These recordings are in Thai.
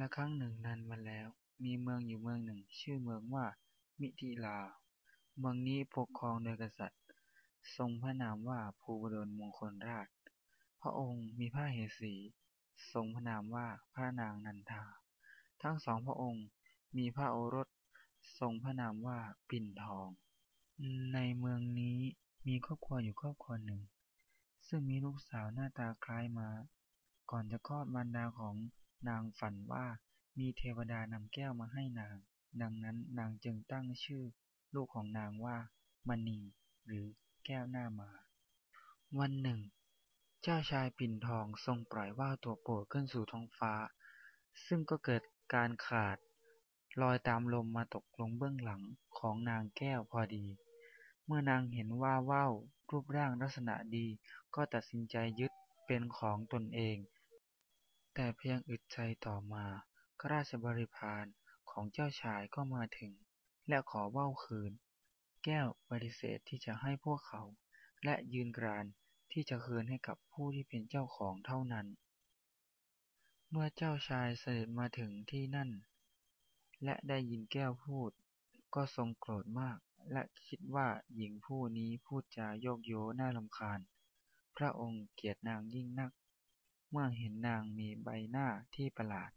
ละครั้งหนึ่งนานมาแล้ว มีเมืองอยู่เมืองหนึ่ง ชื่อเมืองว่า มิถิลา เมืองนี้ปกครองโดยกษัตริย์ ทรงพระนามว่าภูวดลมงคลราช พระองค์มีพระเหสี ทรงพระนามว่าพระนางนันทา ทั้งสองพระองค์มีพระโอรส ทรงพระนามว่าปิ่นทอง ในเมืองนี้มีครอบครัวอยู่ครอบครัวหนึ่ง ซึ่งมีลูกสาวหน้าตาคล้ายม้า ก่อนจะคลอดมารดาของ นางฝันว่ามีเทวดานำแก้วมาให้นาง ดังนั้นนางจึงตั้งชื่อลูกของนางว่า มณี หรือแก้วหน้ามา วันหนึ่ง เจ้าชายปิ่นทองทรงปล่อยว่าวตัวโปรดขึ้นสู่ท้องฟ้า ซึ่งก็เกิดการขาดลอยตามลมมาตกลงเบื้องหลังของนางแก้วพอดี เมื่อนางเห็นว่าว่าวรูปร่างลักษณะดีก็ตัดสินใจยึดเป็นของตนเอง แต่เพียงอึดใจต่อมาข้าราชบริพารของเจ้าชายก็มาถึง และขอเว่าคืน แก้วปฏิเสธที่จะให้พวกเขา และยืนกรานที่จะคืนให้กับผู้ที่เป็นเจ้าของเท่านั้น เมื่อเจ้าชายเสด็จมาถึงที่นั่น และได้ยินแก้วพูด ก็ทรงโกรธมาก และคิดว่าหญิงผู้นี้พูดจาโยกโย้น่ารำคาญ พระองค์เกลียดนางยิ่งนัก เมื่อเห็นนางมีใบหน้าที่ประหลาด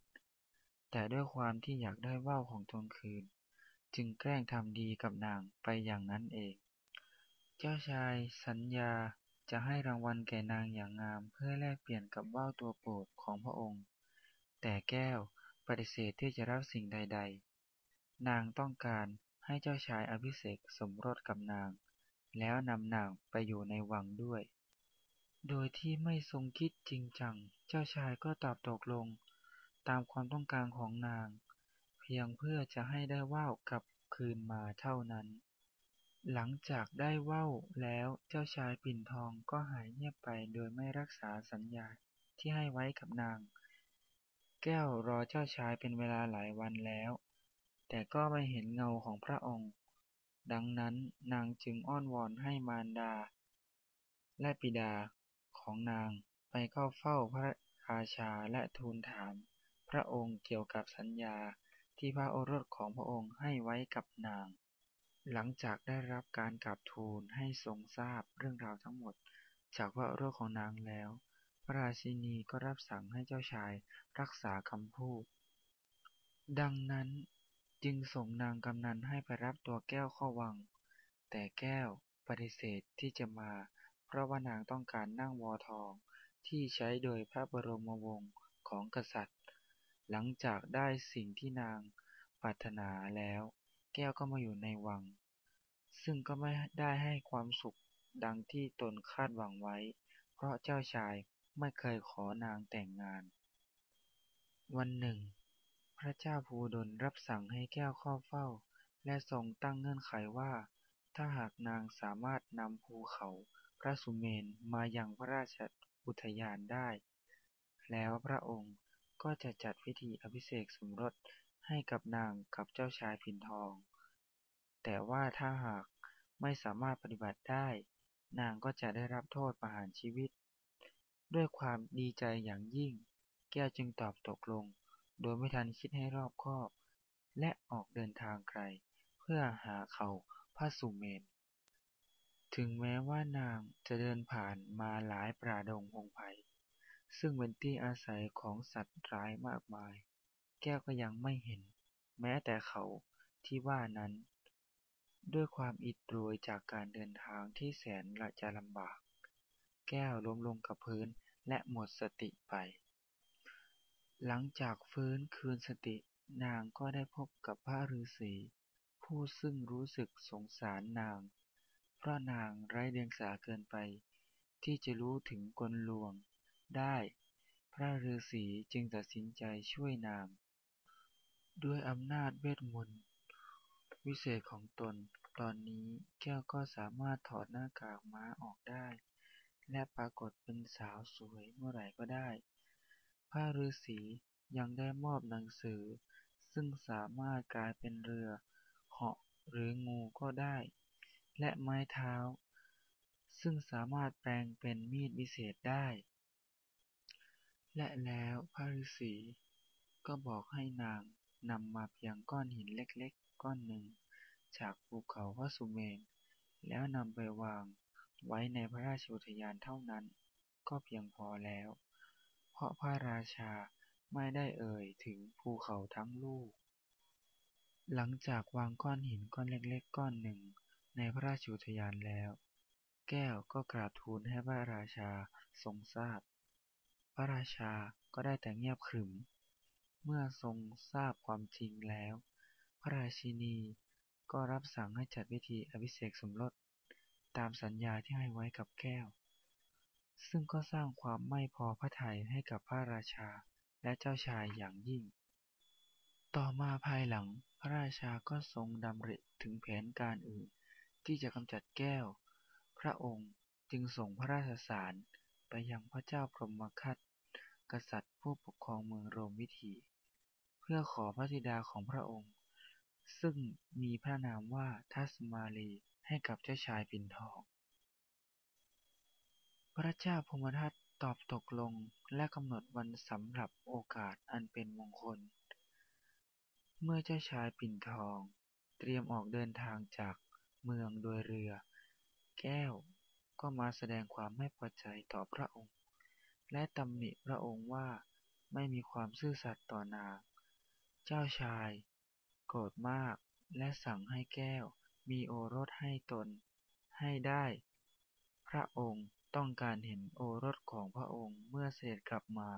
แต่ด้วยความที่อยากได้ว่าวของตนคืน จึงแกล้งทำดีกับนางไปอย่างนั้นเอง เจ้าชายสัญญาจะให้รางวัลแก่นางอย่างงามเพื่อแลกเปลี่ยนกับว่าวตัวโปรดของพระองค์ แต่แก้วปฏิเสธที่จะรับสิ่งใด ๆ นางต้องการให้เจ้าชายอภิเษกสมรสกับนาง แล้วนำนางไปอยู่ในวังด้วย โดยที่ไม่ทรงคิดจริงจัง เจ้าชายก็ตอบตกลง ตามความต้องการของนาง เพียงเพื่อจะให้ได้ว่าวกลับคืนมาเท่านั้น หลังจากได้ว่าวแล้วเจ้าชายปิ่นทองก็หายเงียบไปโดยไม่รักษาสัญญาที่ให้ไว้กับนาง แก้วรอเจ้าชายเป็นเวลาหลายวันแล้ว แต่ก็ไม่เห็นเงาของพระองค์ ดังนั้นนางจึงอ้อนวอนให้มารดาและบิดา ของนางไปเข้าเฝ้าพระราชาและทูลถามพระองค์เกี่ยวกับสัญญาที่พระโอรสของพระองค์ให้ไว้กับนาง หลังจากได้รับการกราบทูลให้ทรงทราบเรื่องราวทั้งหมด จากพระโอรสของนางแล้ว พระราชินีก็รับสั่งให้เจ้าชายรักษาคำพูด ดังนั้นจึงส่งนางกำนันให้ไปรับตัวแก้วเข้าวัง แต่แก้วปฏิเสธที่จะมา ราะว่านางต้องการนั่งวอทองที่ใช้โดยพระบรมวงศ์ของกษัตริย์ หลังจากได้สิ่งที่นางปรารถนาแล้ว แก้วก็มาอยู่ในวัง ซึ่งก็ไม่ได้ให้ความสุขดังที่ตนคาดหวังไว้ เพราะเจ้าชายไม่เคยขอนางแต่งงาน วันหนึ่ง พระเจ้าภูดลรับสั่งให้แก้วเข้าเฝ้า และทรงตั้งเงื่อนไขว่า ถ้าหากนางสามารถนำภูเขา พระสุเมนมายังพระราชอุทยานได้ แล้วพระองค์ก็จะจัดพิธีอภิเษกสมรสให้กับนางกับเจ้าชายปิ่นทอง แต่ว่าถ้าหากไม่สามารถปฏิบัติได้ นางก็จะได้รับโทษประหารชีวิต ด้วยความดีใจอย่างยิ่ง แก้วจึงตอบตกลง โดยไม่ทันคิดให้รอบคอบ และออกเดินทางไกล เพื่อหาเขาพระสุเมน ถึงแม้ว่านางจะเดินผ่านมาหลายป่าดงพงไพร ซึ่งเป็นที่อาศัยของสัตว์ร้ายมากมาย แก้วก็ยังไม่เห็น แม้แต่เขาที่ว่านั้น ด้วยความอิดโรยจากการเดินทางที่แสนจะลำบาก แก้วล้มลงกับพื้นและหมดสติไป หลังจากฟื้นคืนสตินางก็ได้พบกับพระฤาษีผู้ซึ่งรู้สึกสงสารนาง เพราะนางไร้เดียงสาเกินไป ที่จะรู้ถึงกลลวงได้ พระฤาษีจึงตัดสินใจช่วยนาง ด้วยอำนาจเวทมนต์วิเศษของตน ตอนนี้แก้วก็สามารถถอดหน้ากากม้าออกได้ และปรากฏเป็นสาวสวยเมื่อไหร่ก็ได้ พระฤาษียังได้มอบหนังสือ ซึ่งสามารถกลายเป็นเรือ เหาะหรืองูก็ได้ และไม้เท้า ซึ่งสามารถแปลงเป็นมีดวิเศษได้ และแล้วพระฤาษีก็บอกให้นางนำมาเพียงก้อนหินเล็กๆ ก้อนหนึ่ง จากภูเขาพระสุเมรุแล้วนำไปวางไว้ในพระราชอุทยานเท่านั้น ก็เพียงพอแล้ว เพราะพระราชาไม่ได้เอ่ยถึงภูเขาทั้งลูก หลังจากวางก้อนหินก้อนเล็กๆ ก้อนหนึ่ง ในพระราชอุทยานแล้ว แก้วก็กราบทูลให้พระราชาทรงทราบ พระราชาก็ได้แต่เงียบขรึม เมื่อทรงทราบความจริงแล้ว พระราชินีก็รับสั่งให้จัดพิธีอภิเษกสมรส ตามสัญญาที่ให้ไว้กับแก้ว ซึ่งก็สร้างความไม่พอพระทัยให้กับพระราชาและเจ้าชายอย่างยิ่ง ต่อมาภายหลังพระราชาก็ทรงดำริถึงแผนการอื่น ที่จะกำจัดแก้ว พระองค์จึงส่งพระราชสารไปยังพระเจ้าพรหมคัตกษัตริย์ผู้ปกครองเมืองโรมวิถี เพื่อขอพระธิดาของพระองค์ ซึ่งมีพระนามว่าทัสมาลีให้กับเจ้าชายปิ่นทอง พระเจ้าพรหมทัตตอบตกลงและกำหนดวันสำหรับโอกาสอันเป็นมงคล เมื่อเจ้าชายปิ่นทองเตรียมออกเดินทางจาก เมืองโดยเรือ แก้วก็มาแสดงความไม่พอใจต่อพระองค์ และตำหนิพระองค์ว่าไม่มีความซื่อสัตย์ต่อนาง เจ้าชาย โกรธมากและสั่งให้แก้วมีโอรสให้ตนให้ได้ พระองค์ต้องการเห็นโอรสของพระองค์เมื่อเสด็จกลับมา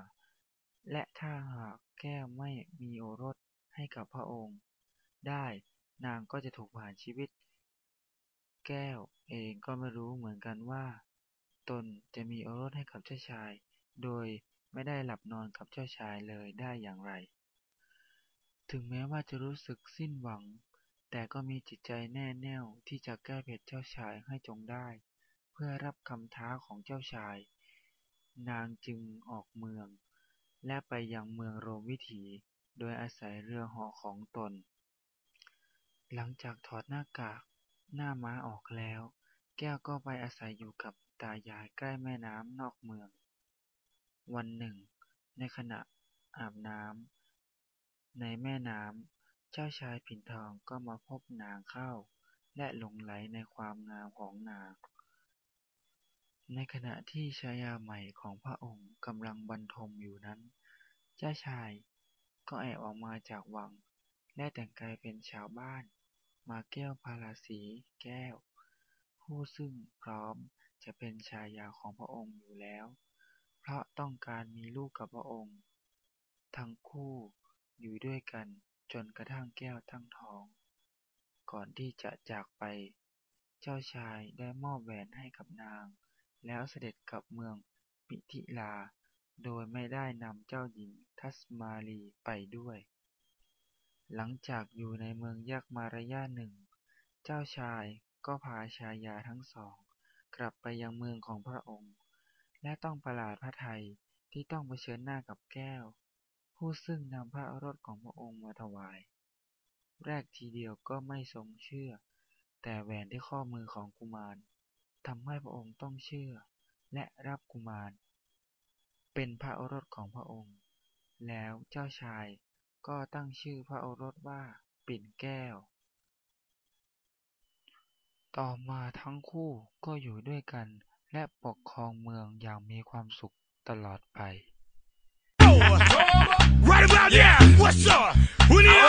และถ้าหากแก้วไม่มีโอรสให้กับพระองค์ ได้นางก็จะถูกประหารชีวิต แก้วเองก็ไม่รู้เหมือนกันว่า ตนจะมีโอรสให้กับเจ้าชาย โดยไม่ได้หลับนอนกับเจ้าชายเลยได้อย่างไร ถึงแม้ว่าจะรู้สึกสิ้นหวัง แต่ก็มีจิตใจแน่แน่วที่จะแก้เผ็ดเจ้าชายให้จงได้ เพื่อรับคำท้าของเจ้าชาย นางจึงออกเมือง และไปยังเมืองโรมวิถี โดยอาศัยเรือหาะของตน หลังจากถอดหน้ากาก หน้าม้าออกแล้ว แก้วก็ไปอาศัยอยู่กับตายายใกล้แม่น้ำนอกเมือง วันหนึ่ง ในขณะอาบน้ำในแม่น้ำ เจ้าชายปิ่นทองก็มาพบนางเข้า และหลงใหลในความงามของนาง ในขณะที่ชายาใหม่ของพระองค์กำลังบรรทมอยู่นั้น เจ้าชายก็แอบออกมาจากวัง และแต่งกายเป็นชาวบ้าน มาแก้วพาราสี แก้ว ผู้ซึ่งพร้อมจะเป็นชายาของพระองค์อยู่แล้ว เพราะต้องการมีลูกกับพระองค์ ทั้งคู่อยู่ด้วยกันจนกระทั่งแก้วตั้งท้อง ก่อนที่จะจากไป เจ้าชายได้มอบแหวนให้กับนาง แล้วเสด็จกลับเมืองมิถิลา โดยไม่ได้นำเจ้าหญิงทัสมาลีไปด้วย หลังจากอยู่ในเมืองยักษ์มาระยะหนึ่ง เจ้าชายก็พาชายาทั้งสองกลับไปยังเมืองของพระองค์ และต้องประหลาดพระทัยที่ต้องเผชิญหน้ากับแก้ว ผู้ซึ่งนำพระโอรสของพระองค์มาถวาย แรกทีเดียวก็ไม่ทรงเชื่อ แต่แหวนที่ข้อมือของกุมารทำให้พระองค์ต้องเชื่อ และรับกุมาร เป็นพระโอรสของพระองค์ แล้วเจ้าชาย ก็ตั้งชื่อพระโอรสว่า ปิ่นแก้ว ต่อมาทั้งคู่ก็อยู่ด้วยกันและปกครองเมืองอย่างมีความสุขตลอดไป Right about now, what's up? We need